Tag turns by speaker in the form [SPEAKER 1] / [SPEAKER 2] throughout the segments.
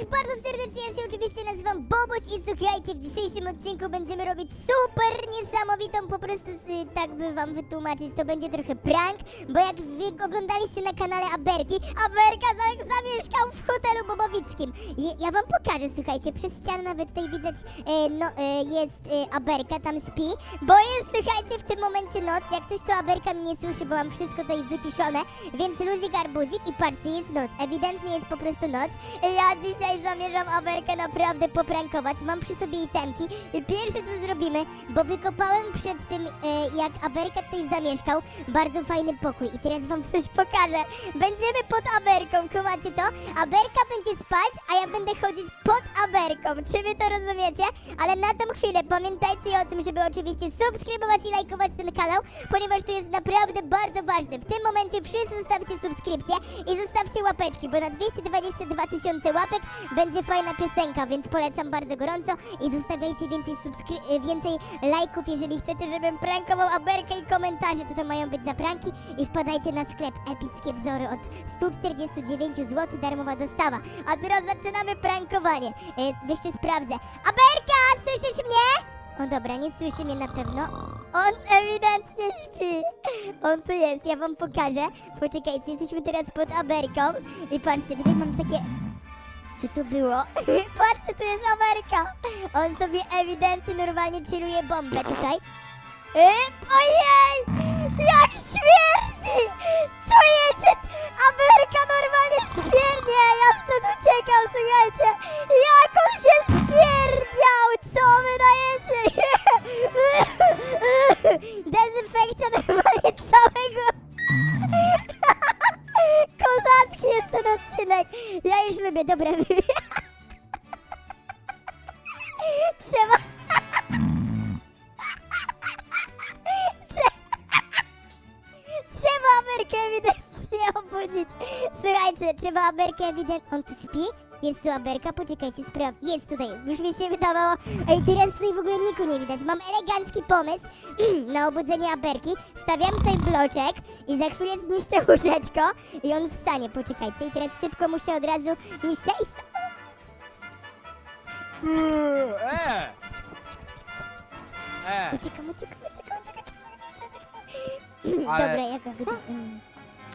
[SPEAKER 1] wszystkich bardzo serdecznie, ja się oczywiście nazywam Boboś i słuchajcie, w dzisiejszym odcinku będziemy robić super niesamowitą, po prostu y, tak by wam wytłumaczyć, to będzie trochę prank, bo jak wy oglądaliście na kanale Aberki, Aberka za, zamieszkał w hotelu Bobowickim. Ja wam pokażę, słuchajcie, przez ścianę nawet tutaj widać, e, no, e, jest e, Aberka, tam śpi, bo jest, słuchajcie, w tym momencie noc, jak coś to Aberka mnie nie słyszy, bo mam wszystko tutaj wyciszone, więc luzik arbuzik i patrzcie, jest noc, ewidentnie jest po prostu noc. Ja dzisiaj zamierzam Aberkę naprawdę poprankować. Mam przy sobie itemki i pierwsze co zrobimy, bo wykopałem przed tym, e, jak Aberka tutaj zamieszkał, bardzo fajny pokój i teraz wam coś pokażę. Będziemy pod Aberką, kumacie to? Aberka będzie spać, a ja będę chodzić pod Aberką. Czy wy to rozumiecie? Ale na tą chwilę pamiętajcie o tym, żeby oczywiście subskrybować i lajkować ten kanał, ponieważ to jest naprawdę bardzo ważne. W tym momencie wszyscy zostawcie subskrypcję i zostawcie łapeczki, bo na 222 tysiące łapek będzie fajna piosenka, więc polecam bardzo gorąco i zostawiajcie więcej e, więcej lajków, jeżeli chcecie, żebym prankował Aberkę i komentarze, to to mają być za pranki i wpadajcie na sklep Epickie Wzory od 149 zł darmowa dostawa. A teraz zaczynamy prankowanie. E, jeszcze sprawdzę. Aberka, słyszysz mnie? O dobra, nie słyszy mnie na pewno. On ewidentnie śpi. On tu jest, ja wam pokażę. Poczekajcie, jesteśmy teraz pod Aberką. I patrzcie, tutaj mam takie... Co to było? patrzcie, tu jest Aberka. On sobie ewidentnie normalnie chilluje bombę tutaj. E, ojej! Jak śmierdzi! Czujecie? Ameryka normalnie spiernie! Ja stąd uciekam, słuchajcie! Jak on się spierdział! Co wy dajecie? Dezynfekcja normalnie całego... Ja już lubię, dobra. Trzeba... Trzeba Amerykę ewidentnie obudzić. Słuchajcie, trzeba Amerykę ewidentnie... On tu śpi? Jest tu Aberka, poczekajcie, spraw... Jest tutaj, już mi się wydawało. Ej, teraz tutaj w ogóle niku nie widać. Mam elegancki pomysł na obudzenie Aberki. Stawiam tutaj bloczek i za chwilę zniszczę łóżeczko i on wstanie, poczekajcie. I teraz szybko muszę od razu niszczę i... sta-! Uciekam, uciekam, uciekam, uciekam, uciekam, uciekam.
[SPEAKER 2] Ale-
[SPEAKER 1] Dobra, jak go...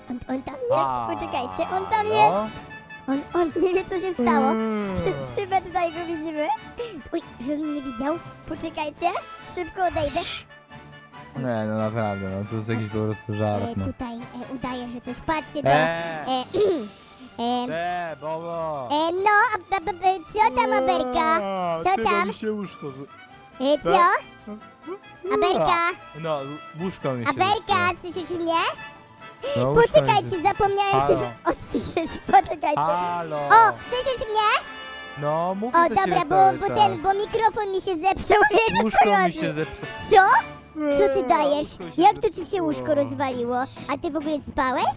[SPEAKER 1] On, on tam jest, poczekajcie, on tam
[SPEAKER 2] no.
[SPEAKER 1] jest! On, on nie wie co się stało.
[SPEAKER 2] Mm.
[SPEAKER 1] Przez szybę tutaj go widzimy. Uj, żeby mnie nie widział. Poczekajcie, szybko odejdę.
[SPEAKER 2] Nie, no naprawdę, no to jest jakiś po prostu żart,
[SPEAKER 1] E,
[SPEAKER 2] no.
[SPEAKER 1] tutaj e, udaję, że coś patrzcie do...
[SPEAKER 2] E!
[SPEAKER 1] E, e,
[SPEAKER 2] Bobo!
[SPEAKER 1] e, no, a, a, a, a, co tam Aberka? Co tam?
[SPEAKER 2] mi się łóżko... z-
[SPEAKER 1] E, co? Aberka?
[SPEAKER 2] No, łóżko mi się
[SPEAKER 1] Aberka, słyszysz mnie?
[SPEAKER 2] No,
[SPEAKER 1] Poczekajcie, zapomniałem się odciszyć, poczekajcie.
[SPEAKER 2] Halo!
[SPEAKER 1] O, słyszysz mnie?
[SPEAKER 2] No, mówię
[SPEAKER 1] O,
[SPEAKER 2] do
[SPEAKER 1] dobra,
[SPEAKER 2] ciebie
[SPEAKER 1] bo,
[SPEAKER 2] cały
[SPEAKER 1] bo ten, bo mikrofon mi się zepsuł, wiesz o co
[SPEAKER 2] Łóżko mi
[SPEAKER 1] chodzi.
[SPEAKER 2] się zepsuło.
[SPEAKER 1] Co? Co ty dajesz?
[SPEAKER 2] Łóżko się
[SPEAKER 1] Jak to ci się
[SPEAKER 2] zepsuło.
[SPEAKER 1] łóżko rozwaliło? A ty w ogóle spałeś?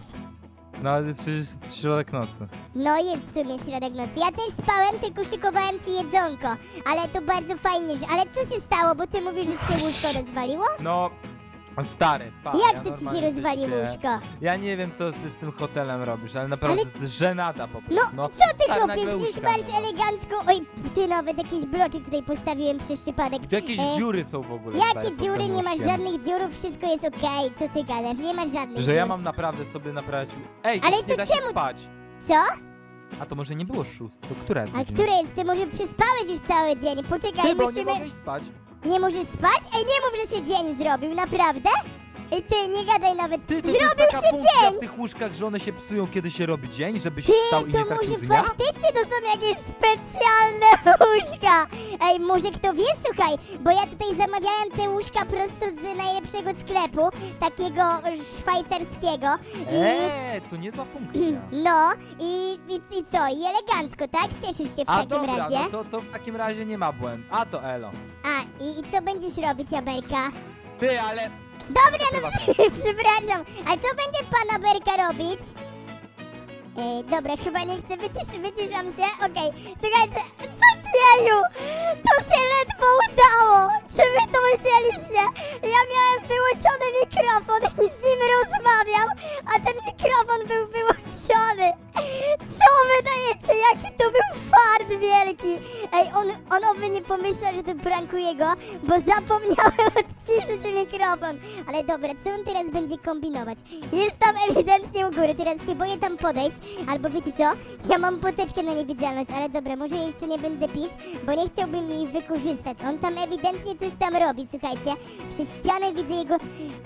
[SPEAKER 2] No, ale jest przecież środek nocy.
[SPEAKER 1] No jest w sumie środek nocy. Ja też spałem, tylko szykowałem ci jedzonko. Ale to bardzo fajnie, że... Ale co się stało, bo ty mówisz, że ci się łóżko rozwaliło?
[SPEAKER 2] No, stary, pa,
[SPEAKER 1] Jak
[SPEAKER 2] ja
[SPEAKER 1] to ci się
[SPEAKER 2] normalnie
[SPEAKER 1] rozwaliło
[SPEAKER 2] śpię.
[SPEAKER 1] łóżko?
[SPEAKER 2] Ja nie wiem, co ty z tym hotelem robisz, ale naprawdę to jest żenada po
[SPEAKER 1] No,
[SPEAKER 2] prostu.
[SPEAKER 1] co ty
[SPEAKER 2] stary,
[SPEAKER 1] chłopie,
[SPEAKER 2] nagle
[SPEAKER 1] przecież
[SPEAKER 2] łóżka
[SPEAKER 1] masz
[SPEAKER 2] nie ma.
[SPEAKER 1] elegancko... Oj, ty nawet jakiś bloczek tutaj postawiłem przez przypadek.
[SPEAKER 2] Tu jakieś
[SPEAKER 1] E,
[SPEAKER 2] dziury są w ogóle.
[SPEAKER 1] Jakie
[SPEAKER 2] pod
[SPEAKER 1] dziury?
[SPEAKER 2] tym
[SPEAKER 1] Nie masz
[SPEAKER 2] łóżkiem.
[SPEAKER 1] żadnych dziurów, wszystko jest okej. Co ty gadasz? Nie masz żadnych
[SPEAKER 2] Że ja
[SPEAKER 1] dziur.
[SPEAKER 2] mam naprawdę sobie naprawiać... Ej,
[SPEAKER 1] Ale
[SPEAKER 2] Ale nie
[SPEAKER 1] to
[SPEAKER 2] da się spać.
[SPEAKER 1] Co?
[SPEAKER 2] A to może nie było szóst, to która jest
[SPEAKER 1] A
[SPEAKER 2] godzina?
[SPEAKER 1] które jest? Ty może przespałeś już cały dzień. Poczekaj,
[SPEAKER 2] Ty, bo nie
[SPEAKER 1] musimy...
[SPEAKER 2] mogłeś spać.
[SPEAKER 1] Nie możesz spać? Ej, nie mów, że się dzień zrobił, naprawdę? Ej, ty, nie gadaj nawet.
[SPEAKER 2] Ty, to
[SPEAKER 1] Zrobił
[SPEAKER 2] jest taka
[SPEAKER 1] się
[SPEAKER 2] funkcja
[SPEAKER 1] dzień!
[SPEAKER 2] w tych łóżkach, że one się psują, kiedy się robi dzień, żebyś
[SPEAKER 1] Ty,
[SPEAKER 2] wstał i
[SPEAKER 1] to
[SPEAKER 2] nie tracił
[SPEAKER 1] może
[SPEAKER 2] dnia?
[SPEAKER 1] faktycznie to są jakieś specjalne łóżka. Ej, może kto wie, słuchaj, bo ja tutaj zamawiałem te łóżka prosto z najlepszego sklepu, takiego szwajcarskiego. I...
[SPEAKER 2] Eee, to niezła funkcja.
[SPEAKER 1] No, i, i, i co? I elegancko, tak? Cieszysz się w
[SPEAKER 2] A
[SPEAKER 1] takim
[SPEAKER 2] dobra,
[SPEAKER 1] razie?
[SPEAKER 2] no to, to w takim razie nie ma błędu. A to elo.
[SPEAKER 1] A, i, i co będziesz robić, Aberka?
[SPEAKER 2] Ty, ale...
[SPEAKER 1] Dobra, no przepraszam, a co będzie pana Berka robić? E, dobra, chyba nie chcę, wycisz, wyciszam się, okej. Słuchajcie, co dzieju? To się ledwo udało! Czy wy to widzieliście? Ja miałem wyłączony mikrofon i z nim rozmawiam, a ten mikrofon był wyłączony. Co wy dajecie? Ja jaki to był fart wielki! Ej, on, on oby nie pomyślał, że to prankuje go, bo zapomniałem odciszyć mikrofon. Ale dobra, co on teraz będzie kombinować? Jest tam ewidentnie u góry, teraz się boję tam podejść. Albo wiecie co? Ja mam poteczkę na niewidzialność, ale dobra, może jeszcze nie będę pić, bo nie chciałbym jej wykorzystać. On tam ewidentnie coś tam robi, słuchajcie. Przez ścianę widzę jego...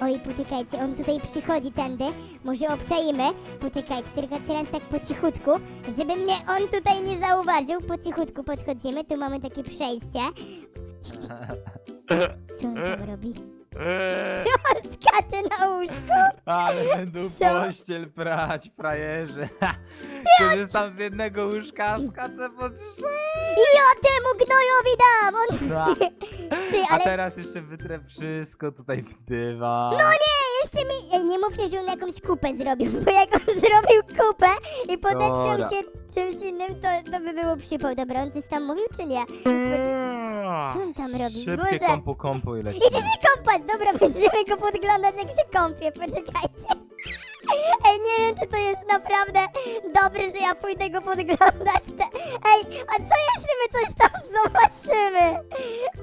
[SPEAKER 1] Oj, poczekajcie, on tutaj przychodzi tędy. Może obczajmy. Poczekajcie, tylko teraz tak po cichutku, żeby mnie on tutaj nie zauważył. Po cichutku podchodzimy, tu mamy takie przejście. Co on tam robi? On skacze na łóżku.
[SPEAKER 2] Ale będą
[SPEAKER 1] Co?
[SPEAKER 2] pościel prać, frajerzy. Korzystam z jednego łóżka, skaczę po trzy.
[SPEAKER 1] Ja temu gnojowi dam! On...
[SPEAKER 2] No.
[SPEAKER 1] Ty,
[SPEAKER 2] A
[SPEAKER 1] ale...
[SPEAKER 2] teraz jeszcze wytrę wszystko tutaj w dywan.
[SPEAKER 1] No nie, jeszcze mi... Ej, nie mówcie, że on jakąś kupę zrobił, bo jak on zrobił kupę i podetrzał
[SPEAKER 2] Dobra.
[SPEAKER 1] się czymś innym, to, to by było przypał. Dobra, on coś tam mówił, czy nie? Co on tam robi?
[SPEAKER 2] Szybkie
[SPEAKER 1] Boże.
[SPEAKER 2] kompu kompu i leci.
[SPEAKER 1] Idzie się kąpać! Dobra, będziemy go podglądać, jak się kąpie. Poczekajcie. Ej, nie wiem, czy to jest naprawdę dobre, że ja pójdę go podglądać. Te... Ej, a co jeśli my coś tam zobaczymy?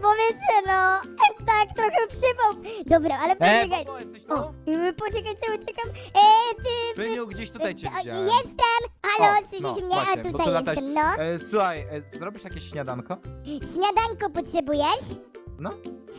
[SPEAKER 1] Bo wiecie, no, tak trochę przypał. Dobra, ale
[SPEAKER 2] E,
[SPEAKER 1] poczekaj.
[SPEAKER 2] Bobo, jesteś
[SPEAKER 1] O, y, poczekajcie, uciekam. E, ty...
[SPEAKER 2] Byniu, gdzieś tutaj cię widziałem.
[SPEAKER 1] Jestem! Halo,
[SPEAKER 2] O,
[SPEAKER 1] słyszysz
[SPEAKER 2] no,
[SPEAKER 1] mnie?
[SPEAKER 2] właśnie, tu
[SPEAKER 1] tutaj jestem, no.
[SPEAKER 2] E, słuchaj, e, zrobisz jakieś śniadanko?
[SPEAKER 1] Śniadanko potrzebujesz?
[SPEAKER 2] No.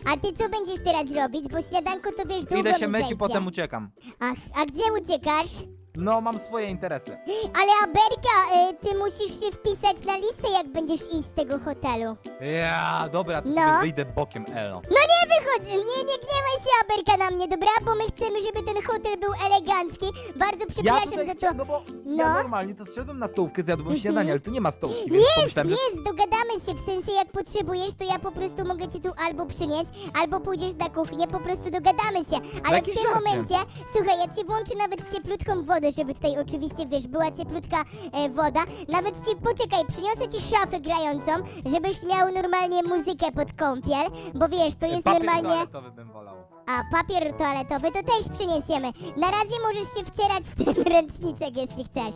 [SPEAKER 1] A ty co będziesz teraz robić? Bo śniadanko to wiesz, długo
[SPEAKER 2] Idę się
[SPEAKER 1] mi
[SPEAKER 2] myć i potem uciekam.
[SPEAKER 1] Ach, a gdzie uciekasz?
[SPEAKER 2] No, mam swoje interesy.
[SPEAKER 1] Ale Aberka, y, ty musisz się wpisać na listę, jak będziesz iść z tego hotelu.
[SPEAKER 2] Ja, dobra, to
[SPEAKER 1] No.
[SPEAKER 2] sobie wyjdę bokiem, Elo.
[SPEAKER 1] No nie wychodź, nie, nie gniewaj się Aberka na mnie, dobra? Bo my chcemy, żeby ten hotel był elegancki. Bardzo przepraszam
[SPEAKER 2] tutaj
[SPEAKER 1] za to.
[SPEAKER 2] chciałem, no bo
[SPEAKER 1] No.
[SPEAKER 2] ja normalnie to zszedłem na stołówkę, zjadłem
[SPEAKER 1] Mhm.
[SPEAKER 2] śniadanie, ale tu nie ma stołówki, więc
[SPEAKER 1] Jest,
[SPEAKER 2] pomyślałem, że...
[SPEAKER 1] jest, dogadamy się, w sensie jak potrzebujesz, to ja po prostu mogę ci tu albo przynieść, albo pójdziesz na kuchnię, po prostu dogadamy się. Ale w
[SPEAKER 2] Jakie
[SPEAKER 1] tym momencie, słuchaj, ja ci włączę nawet cieplutką wodę, żeby tutaj oczywiście, wiesz, była cieplutka e, woda. Nawet ci, poczekaj, przyniosę ci szafę grającą, żebyś miał normalnie muzykę pod kąpiel, bo wiesz, to jest
[SPEAKER 2] Papier
[SPEAKER 1] normalnie...
[SPEAKER 2] toaletowy bym wolał.
[SPEAKER 1] A papier toaletowy to też przyniesiemy. Na razie możesz się wcierać w ten ręczniczek, jeśli chcesz.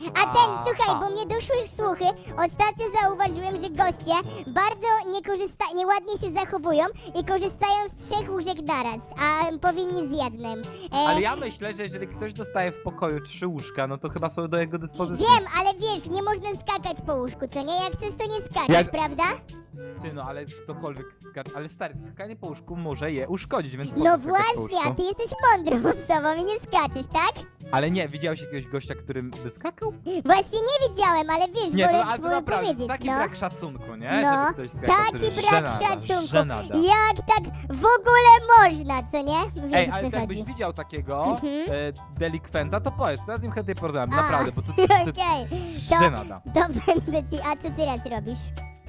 [SPEAKER 1] A ten, słuchaj, bo mnie doszły słuchy, ostatnio zauważyłem, że goście bardzo nie korzysta, nieładnie się zachowują i korzystają z trzech łóżek naraz, a powinni z jednym. E,
[SPEAKER 2] Ale ja myślę, że jeżeli ktoś dostaje w pokoju trzy łóżka, no to chyba są do jego dyspozycji.
[SPEAKER 1] Wiem, ale wiesz, nie można skakać po łóżku, co nie? Jak chcesz, to nie skaczesz,
[SPEAKER 2] Jak-
[SPEAKER 1] prawda?
[SPEAKER 2] Ty no, ale ktokolwiek skacz... Ale stary, skakanie po łóżku może je uszkodzić, więc po
[SPEAKER 1] No
[SPEAKER 2] co skakać po
[SPEAKER 1] właśnie, a ty jesteś mądrą osobą i nie skaczesz, tak?
[SPEAKER 2] Ale nie, widziałeś jakiegoś gościa, którym by skakał?
[SPEAKER 1] Właśnie nie widziałem, ale wiesz,
[SPEAKER 2] Nie,
[SPEAKER 1] wolę
[SPEAKER 2] to, ale to
[SPEAKER 1] wolę
[SPEAKER 2] naprawdę,
[SPEAKER 1] powiedzieć,
[SPEAKER 2] taki
[SPEAKER 1] no.
[SPEAKER 2] brak szacunku, nie?
[SPEAKER 1] No,
[SPEAKER 2] Żeby ktoś skakał,
[SPEAKER 1] taki brak
[SPEAKER 2] żenada,
[SPEAKER 1] szacunku.
[SPEAKER 2] Żenada.
[SPEAKER 1] Jak tak w ogóle można, co nie? Wiesz
[SPEAKER 2] Ej,
[SPEAKER 1] o
[SPEAKER 2] ale
[SPEAKER 1] co
[SPEAKER 2] jakbyś
[SPEAKER 1] chodzi.
[SPEAKER 2] widział takiego
[SPEAKER 1] Mhm.
[SPEAKER 2] e, delikwenta, to powiedz, ja z nim chętnie porozmawiam,
[SPEAKER 1] A,
[SPEAKER 2] naprawdę, bo to, to, to,
[SPEAKER 1] okej, to-
[SPEAKER 2] żenada.
[SPEAKER 1] To będę ci, a co teraz robisz?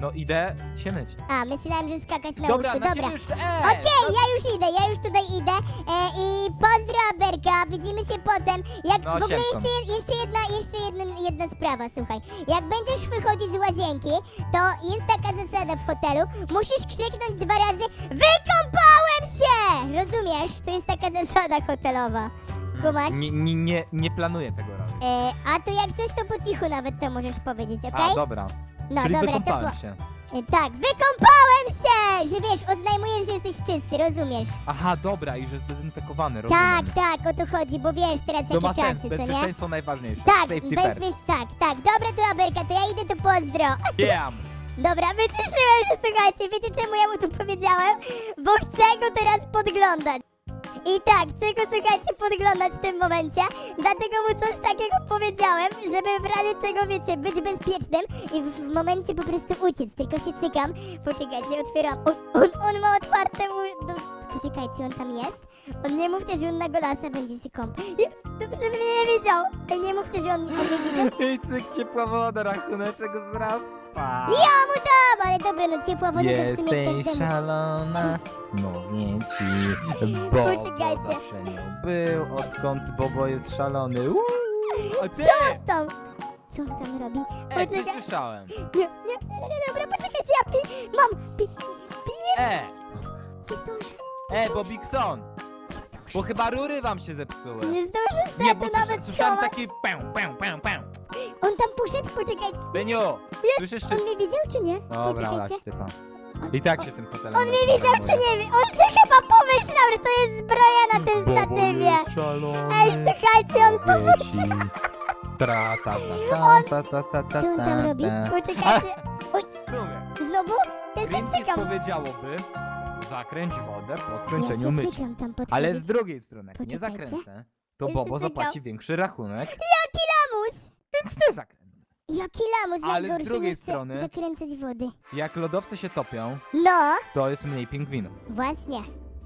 [SPEAKER 2] No idę się myć.
[SPEAKER 1] A, myślałem, że skakać na
[SPEAKER 2] Dobra,
[SPEAKER 1] łóżku,
[SPEAKER 2] na
[SPEAKER 1] dobra.
[SPEAKER 2] ciebie ej!
[SPEAKER 1] Okej, ja już idę, ja już tutaj idę e, i pozdro Aberka, widzimy się potem. Jak
[SPEAKER 2] No,
[SPEAKER 1] w ogóle jeszcze, jeszcze jedna, jeszcze jedna, jedna sprawa, słuchaj. Jak będziesz wychodzić z łazienki, to jest taka zasada w hotelu, musisz krzyknąć dwa razy WYKąpałem się! Rozumiesz? To jest taka zasada hotelowa. Kumasz?
[SPEAKER 2] Nie, nie, nie, nie planuję tego razu.
[SPEAKER 1] E, a to jak coś, to po cichu nawet to możesz powiedzieć, okej?
[SPEAKER 2] A, dobra.
[SPEAKER 1] No
[SPEAKER 2] Czyli
[SPEAKER 1] dobra, to
[SPEAKER 2] wykąpałem
[SPEAKER 1] po...
[SPEAKER 2] się.
[SPEAKER 1] e, Tak, wykąpałem się! Że wiesz, oznajmujesz, że jesteś czysty, rozumiesz?
[SPEAKER 2] Aha, dobra, i że zdezynfekowany, rozumiem.
[SPEAKER 1] Tak, tak, o to chodzi, bo wiesz teraz
[SPEAKER 2] To
[SPEAKER 1] jakie
[SPEAKER 2] ma sens,
[SPEAKER 1] czasy, co nie?
[SPEAKER 2] bezpieczeństwo najważniejsze.
[SPEAKER 1] Tak,
[SPEAKER 2] Safety
[SPEAKER 1] bez
[SPEAKER 2] first.
[SPEAKER 1] tak, tak. Dobra, to Aberka, to ja idę to pozdro.
[SPEAKER 2] Damn!
[SPEAKER 1] Dobra, wyciszyłem się, słuchajcie, wiecie czemu ja mu to powiedziałem? Bo chcę go teraz podglądać. I tak, chcę go, słuchajcie, podglądać w tym momencie, dlatego mu coś takiego powiedziałem, żeby w razie czego, wiecie, być bezpiecznym i w, momencie po prostu uciec, tylko się cykam. Poczekajcie, otwieram, on, on, on ma otwarte u... Poczekajcie, on tam jest? On nie mówcie, że on na golasa będzie się kąpał. Je- Dobrze, mnie nie widział. Ej, nie mówcie, że on, on mnie widział.
[SPEAKER 2] I cyk, ciepła woda, rachuneczek wzrasta.
[SPEAKER 1] Ja mu dam, ale dobra, no ciepła woda to w sumie
[SPEAKER 2] Jesteś
[SPEAKER 1] każdemu.
[SPEAKER 2] szalona, mówię ci, Bobo
[SPEAKER 1] Poczekajcie.
[SPEAKER 2] zawsze nią był, odkąd Bobo jest szalony. Uuu, a ty!
[SPEAKER 1] Tam. Co on tam robi?
[SPEAKER 2] Ej, coś
[SPEAKER 1] Poczekaj.
[SPEAKER 2] słyszałem.
[SPEAKER 1] Nie, nie, nie, nie, nie, dobra, poczekajcie, ja pi... Mam, pi... piję,
[SPEAKER 2] E,
[SPEAKER 1] nie zdążę,
[SPEAKER 2] e, Bobikson. Bo chyba rury wam się zepsuły.
[SPEAKER 1] Nie zdążę
[SPEAKER 2] Nie,
[SPEAKER 1] setu
[SPEAKER 2] bo
[SPEAKER 1] nawet
[SPEAKER 2] słysza- słyszałem
[SPEAKER 1] schować.
[SPEAKER 2] taki pę, pę, pę, pę.
[SPEAKER 1] On tam poszedł, poczekaj.
[SPEAKER 2] Beniu! Słyszysz czy...
[SPEAKER 1] On mnie widział czy nie?
[SPEAKER 2] Dobra,
[SPEAKER 1] Poczekajcie.
[SPEAKER 2] typa. I tak się tym hotelem...
[SPEAKER 1] On mnie widział czy nie? On się chyba pomyślał, że to jest zbroja na tym statywie. Ej, słuchajcie, on pomyślał.
[SPEAKER 2] Tra, ta, ta, ta, ta, ta, ta,
[SPEAKER 1] Co on tam
[SPEAKER 2] ta,
[SPEAKER 1] robi?
[SPEAKER 2] ta.
[SPEAKER 1] Poczekajcie. Oj,
[SPEAKER 2] W sumie,
[SPEAKER 1] znowu? Ja się
[SPEAKER 2] Greenpeace
[SPEAKER 1] cykam.
[SPEAKER 2] powiedziałoby zakręć wodę po
[SPEAKER 1] Ja
[SPEAKER 2] skończeniu
[SPEAKER 1] się
[SPEAKER 2] mycia.
[SPEAKER 1] tam.
[SPEAKER 2] Ale z drugiej strony, jak nie
[SPEAKER 1] Poczekajcie.
[SPEAKER 2] zakręcę, to
[SPEAKER 1] Ja
[SPEAKER 2] Bobo
[SPEAKER 1] cykam.
[SPEAKER 2] zapłaci większy rachunek,
[SPEAKER 1] Jaki lamus!
[SPEAKER 2] więc nie zakręcę.
[SPEAKER 1] Jaki lamus
[SPEAKER 2] Ale z
[SPEAKER 1] najgorszy
[SPEAKER 2] drugiej
[SPEAKER 1] nie chce
[SPEAKER 2] strony-
[SPEAKER 1] zakręcać wody.
[SPEAKER 2] Jak lodowce się topią,
[SPEAKER 1] No,
[SPEAKER 2] to jest mniej pingwinów.
[SPEAKER 1] właśnie.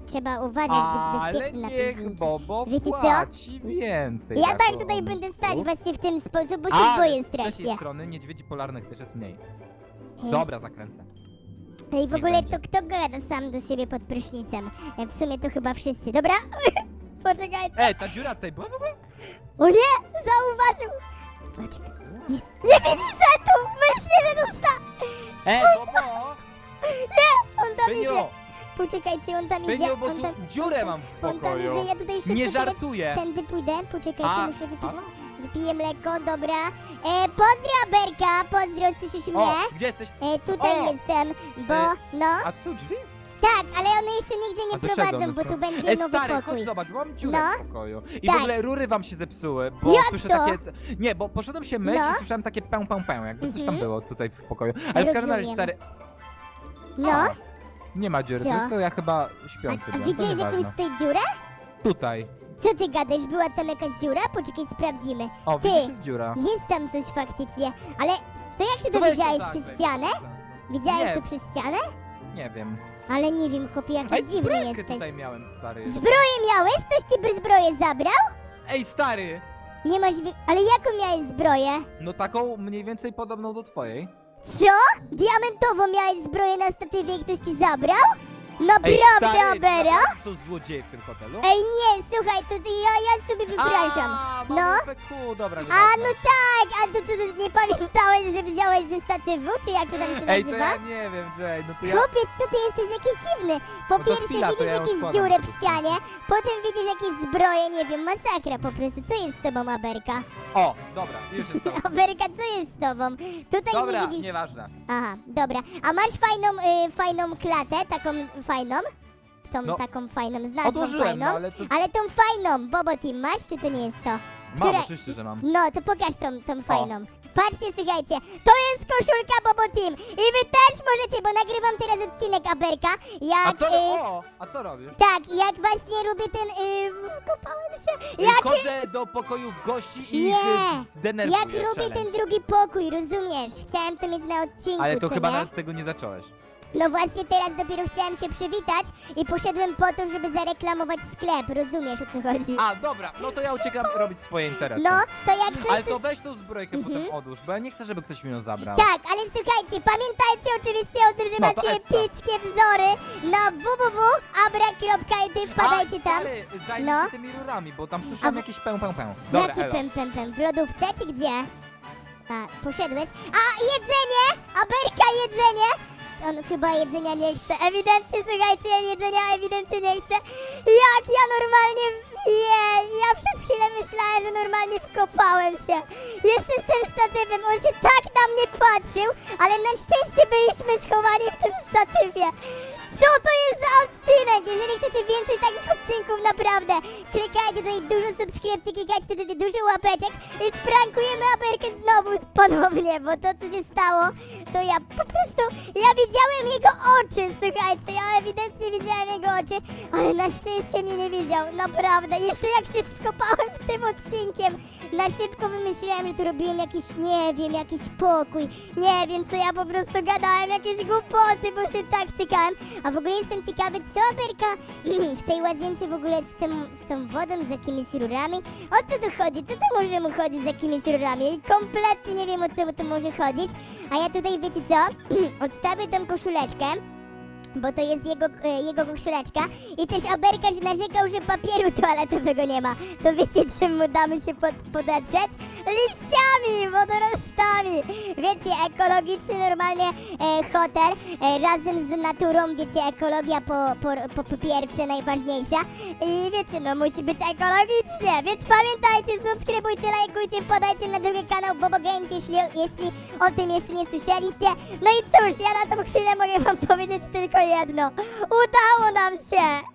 [SPEAKER 1] Trzeba uważać, być
[SPEAKER 2] Ale
[SPEAKER 1] bezpieczny na
[SPEAKER 2] niech
[SPEAKER 1] tym
[SPEAKER 2] Bobo
[SPEAKER 1] Wiecie co?
[SPEAKER 2] płaci więcej.
[SPEAKER 1] Ja
[SPEAKER 2] za
[SPEAKER 1] tak tutaj będę stać właśnie w ten sposób, bo się
[SPEAKER 2] Ale
[SPEAKER 1] boję
[SPEAKER 2] z trzeciej
[SPEAKER 1] strasznie.
[SPEAKER 2] strony niedźwiedzi polarnych też jest mniej.
[SPEAKER 1] Ej.
[SPEAKER 2] Dobra, zakręcę.
[SPEAKER 1] Ej, w ogóle
[SPEAKER 2] będzie.
[SPEAKER 1] to kto gada sam do siebie pod prysznicem? E, W sumie to chyba wszyscy. Dobra? Poczekajcie.
[SPEAKER 2] Ej, ta dziura tutaj była w ogóle?
[SPEAKER 1] O nie! Zauważył! Poczekaj. Jest. Nie widzi setu! Myślę, że dosta...
[SPEAKER 2] Ej, Bobo!
[SPEAKER 1] Nie! On tam idzie! Poczekajcie, on tam idzie.
[SPEAKER 2] Bo
[SPEAKER 1] On
[SPEAKER 2] tu
[SPEAKER 1] tam,
[SPEAKER 2] dziurę mam w
[SPEAKER 1] on tam
[SPEAKER 2] pokoju.
[SPEAKER 1] idzie, ja tutaj szybko
[SPEAKER 2] Nie
[SPEAKER 1] teraz
[SPEAKER 2] żartuję.
[SPEAKER 1] Tędy pójdę, poczekajcie,
[SPEAKER 2] A,
[SPEAKER 1] muszę wypić.
[SPEAKER 2] a-
[SPEAKER 1] Wypiję mleko, dobra. E, pozdro, Berka, pozdro, słyszysz mnie?
[SPEAKER 2] O, gdzie jesteś?
[SPEAKER 1] E, tutaj
[SPEAKER 2] o!
[SPEAKER 1] jestem, bo,
[SPEAKER 2] E,
[SPEAKER 1] no,
[SPEAKER 2] A co, drzwi?
[SPEAKER 1] tak, ale one jeszcze nigdzie nie
[SPEAKER 2] A do czego
[SPEAKER 1] prowadzą,
[SPEAKER 2] one
[SPEAKER 1] bo
[SPEAKER 2] są?
[SPEAKER 1] tu będzie
[SPEAKER 2] Ej,
[SPEAKER 1] nowy
[SPEAKER 2] stary,
[SPEAKER 1] pokój.
[SPEAKER 2] chodź zobacz, mam dziurę
[SPEAKER 1] No.
[SPEAKER 2] w pokoju. I
[SPEAKER 1] Tak.
[SPEAKER 2] w ogóle rury wam się zepsuły, bo
[SPEAKER 1] Jak
[SPEAKER 2] słyszę
[SPEAKER 1] to?
[SPEAKER 2] takie... Nie, bo poszedłem się myć
[SPEAKER 1] No.
[SPEAKER 2] i słyszałem takie pę, pę, pę, jakby coś tam
[SPEAKER 1] Mhm.
[SPEAKER 2] było tutaj w pokoju. Ale w każdym razie,
[SPEAKER 1] Rozumiem.
[SPEAKER 2] stary...
[SPEAKER 1] No,
[SPEAKER 2] A, nie ma dziury,
[SPEAKER 1] Co?
[SPEAKER 2] to jest to ja chyba śpiący
[SPEAKER 1] a, a
[SPEAKER 2] byłem, to
[SPEAKER 1] widziałeś jakąś
[SPEAKER 2] nieważne.
[SPEAKER 1] tutaj dziurę?
[SPEAKER 2] Tutaj.
[SPEAKER 1] Co ty gadasz, była tam jakaś dziura? Poczekaj, sprawdzimy.
[SPEAKER 2] O,
[SPEAKER 1] Ty.
[SPEAKER 2] widzisz, jest dziura.
[SPEAKER 1] Jest tam coś faktycznie, ale to jak ty to
[SPEAKER 2] weź
[SPEAKER 1] widziałeś
[SPEAKER 2] tak,
[SPEAKER 1] przez
[SPEAKER 2] weź.
[SPEAKER 1] ścianę? Widziałeś
[SPEAKER 2] Nie.
[SPEAKER 1] to przez ścianę?
[SPEAKER 2] Nie wiem.
[SPEAKER 1] Ale nie wiem, chłopie,
[SPEAKER 2] Ej,
[SPEAKER 1] jakiś dziwny
[SPEAKER 2] zbrojkę
[SPEAKER 1] jesteś.
[SPEAKER 2] tutaj miałem, stary.
[SPEAKER 1] Zbroję miałeś? Ktoś ci br- zbroję zabrał?
[SPEAKER 2] Ej, stary!
[SPEAKER 1] Nie masz wy... Ale jaką miałeś zbroję?
[SPEAKER 2] No taką mniej więcej podobną do twojej.
[SPEAKER 1] Co? Diamentową miałeś zbroję na statywie i ktoś ci zabrał?
[SPEAKER 2] Ej,
[SPEAKER 1] Naprawdę, Abera?
[SPEAKER 2] są złodzieje w tym hotelu?
[SPEAKER 1] Ej, nie, słuchaj, to ty, ja, ja sobie wypraszam.
[SPEAKER 2] A,
[SPEAKER 1] No.
[SPEAKER 2] mamy dobra,
[SPEAKER 1] A,
[SPEAKER 2] nieważne.
[SPEAKER 1] no tak, a to co, ty nie pamiętałeś, że wziąłeś ze statywu, czy jak to tam się
[SPEAKER 2] Ej, to
[SPEAKER 1] nazywa?
[SPEAKER 2] ja nie wiem, Jay, no to ja...
[SPEAKER 1] Chłopie, co ty jesteś jakiś dziwny? Po
[SPEAKER 2] No to
[SPEAKER 1] pierwsze
[SPEAKER 2] chwila, to
[SPEAKER 1] widzisz
[SPEAKER 2] ja
[SPEAKER 1] jakieś
[SPEAKER 2] odkładam
[SPEAKER 1] dziurę
[SPEAKER 2] to
[SPEAKER 1] w ścianie, potem widzisz jakieś zbroje, nie wiem, masakra po prostu. Co jest z tobą, Aberka?
[SPEAKER 2] O, dobra, już jest.
[SPEAKER 1] Aberka, co jest z tobą? Tutaj
[SPEAKER 2] Dobra,
[SPEAKER 1] nie widzisz...
[SPEAKER 2] nieważne.
[SPEAKER 1] Aha, dobra. A masz fajną, y, fajną klatę, taką fajną? Tą
[SPEAKER 2] No,
[SPEAKER 1] taką fajną, z nazwą
[SPEAKER 2] Odłożyłem,
[SPEAKER 1] fajną?
[SPEAKER 2] no, ale to...
[SPEAKER 1] Ale tą fajną, Bobo Team, masz czy to nie jest to?
[SPEAKER 2] Mam,
[SPEAKER 1] które-
[SPEAKER 2] oczywiście, że mam.
[SPEAKER 1] No, to pokaż tą, tą fajną. Patrzcie, słuchajcie, to jest koszulka Bobo Team i wy też możecie, bo nagrywam teraz odcinek Aberka, jak...
[SPEAKER 2] A co,
[SPEAKER 1] y,
[SPEAKER 2] o, a co robisz?
[SPEAKER 1] tak, jak właśnie robię ten... Y, kopałem się.
[SPEAKER 2] Jak...
[SPEAKER 1] Jak,
[SPEAKER 2] Chodzę do pokojów gości i
[SPEAKER 1] Nie.
[SPEAKER 2] się zdenerwuję.
[SPEAKER 1] jak robię
[SPEAKER 2] challenge.
[SPEAKER 1] ten drugi pokój, rozumiesz? Chciałem to mieć na odcinku,
[SPEAKER 2] Ale to
[SPEAKER 1] co
[SPEAKER 2] chyba
[SPEAKER 1] nie?
[SPEAKER 2] nawet tego nie zacząłeś.
[SPEAKER 1] No właśnie teraz dopiero chciałem się przywitać i poszedłem po to, żeby zareklamować sklep, rozumiesz o co chodzi?
[SPEAKER 2] A, dobra, no to ja uciekam robić swoje interesy.
[SPEAKER 1] No, to jak coś
[SPEAKER 2] Ale
[SPEAKER 1] to...
[SPEAKER 2] weź tą zbrojkę
[SPEAKER 1] Mhm.
[SPEAKER 2] potem odłóż, bo ja nie chcę, żeby ktoś mi ją zabrał.
[SPEAKER 1] Tak, ale słuchajcie, pamiętajcie oczywiście o tym, że
[SPEAKER 2] No, to
[SPEAKER 1] macie
[SPEAKER 2] Essa.
[SPEAKER 1] epickie wzory na www.abra.id, wpadajcie
[SPEAKER 2] A,
[SPEAKER 1] tam.
[SPEAKER 2] stary, zajmij
[SPEAKER 1] No.
[SPEAKER 2] się tymi rurami, bo tam słyszałem
[SPEAKER 1] A
[SPEAKER 2] jakieś pę, pę, pę. Dobra,
[SPEAKER 1] Jaki
[SPEAKER 2] elo.
[SPEAKER 1] pem pem pem? W lodówce czy gdzie? A, poszedłeś? A, jedzenie! Aberka, jedzenie! On chyba jedzenia nie chce. Ewidentnie, słuchajcie, jedzenia ewidentnie nie chcę. Jak ja normalnie... Jej, ja przez chwilę myślałem, że normalnie wkopałem się. Jeszcze z tym statywem, on się tak na mnie patrzył, ale na szczęście byliśmy schowani w tym statywie. Co to jest za odcinek? Jeżeli chcecie więcej takich odcinków, naprawdę, klikajcie tutaj dużo subskrypcji, klikajcie tutaj dużo łapeczek i sprankujemy Aberkę znowu ponownie, bo to co się stało, to ja po prostu, ja widziałem jego oczy, słuchajcie, ja ewidentnie widziałem jego oczy, ale na szczęście mnie nie widział, naprawdę, jeszcze jak się wskopałem w tym odcinkiem, na szybko wymyśliłem, że tu robiłem jakiś, nie wiem, jakiś pokój, nie wiem co ja po prostu gadałem, jakieś głupoty, bo się tak cykałem, a w ogóle jestem ciekawy, co Aberka w tej łazience w ogóle z, tym, z tą wodą, z jakimiś rurami, o co tu chodzi, co tu może mu chodzić z jakimiś rurami, i kompletnie nie wiem o co tu może chodzić, a ja tutaj wiecie co, odstawię tą koszuleczkę, bo to jest jego, e, jego koszuleczka i też Aberka że narzekał, że papieru toaletowego nie ma. To wiecie czym mu damy się pod, podetrzeć? Liściami, wodorostami. Wiecie, ekologiczny normalnie e, hotel e, razem z naturą, wiecie, ekologia po, po, po, po pierwsze najważniejsza i wiecie, no musi być ekologicznie, więc pamiętajcie, subskrybujcie, lajkujcie, wpadajcie na drugi kanał Bobo Games, jeśli, jeśli o tym jeszcze nie słyszeliście. No i cóż, ja na tą chwilę mogę wam powiedzieć tylko jedno, udało nam się!